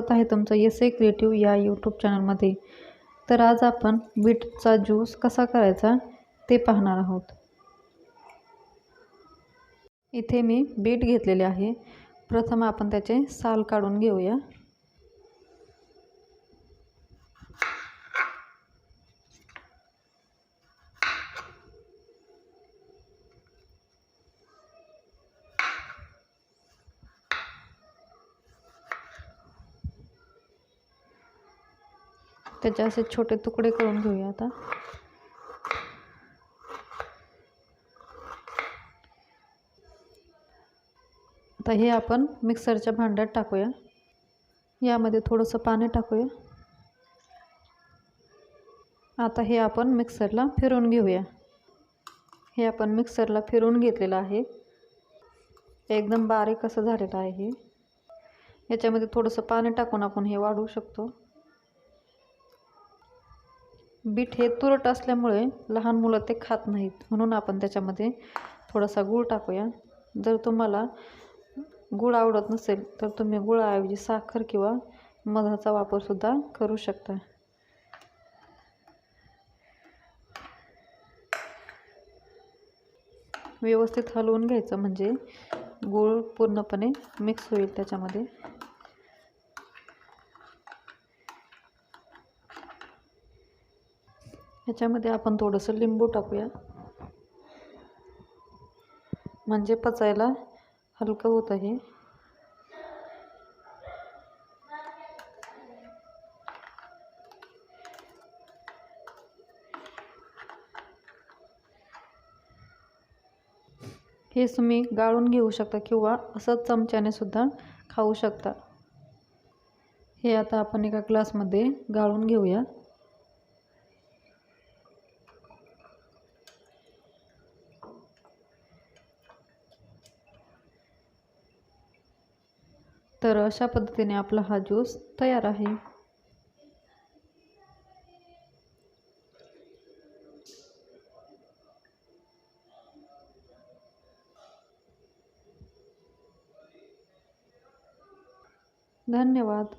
स्वागत आहे तुमचं एस ए क्रिएटिव्ह या यूट्यूब चॅनलमध्ये तर आज आपण बीटचा ज्यूस कसा करायचा ते पाहणार आहोत. इथे मी बीट घेतलेले आहे. प्रथम आपण त्याचे साल काढून घेऊया. त्याचे असे छोटे तुकडे करून घेऊया आता. आता हे आपण मिक्सरच्या भांड्यात टाकूया. यामध्ये थोडंसं पाणी टाकूया. आता हे आपण मिक्सरला फिरवून घेऊया. हे आपण मिक्सरला फिरवून घेतलेलं आहे. एकदम बारीक असं झालेलं आहे. हे याच्यामध्ये थोडंसं पाणी टाकून आपण हे वाढवू शकतो. बीट हे तुरट असल्यामुळे लहान मुलं ते खात नाहीत. म्हणून आपण त्याच्यामध्ये थोडासा गूळ टाकूया. जर तुम्हाला गूळ आवडत नसेल तर तुम्ही गुळाऐवजी साखर किंवा मधाचा वापरसुद्धा करू शकता. व्यवस्थित हलवून घ्यायचं म्हणजे गूळ पूर्णपणे मिक्स होईल त्याच्यामध्ये. ह्याच्यामध्ये आपण थोडंसं लिंबू टाकूया. म्हणजे पचायला हलकं होतं हे. हे तुम्ही गाळून घेऊ शकता किंवा असंच चमच्याने सुद्धा खाऊ शकता. हे आता आपण एका ग्लासमध्ये गाळून घेऊया. तर अशा पद्धतीने आपला हा ज्यूस तयार आहे. धन्यवाद.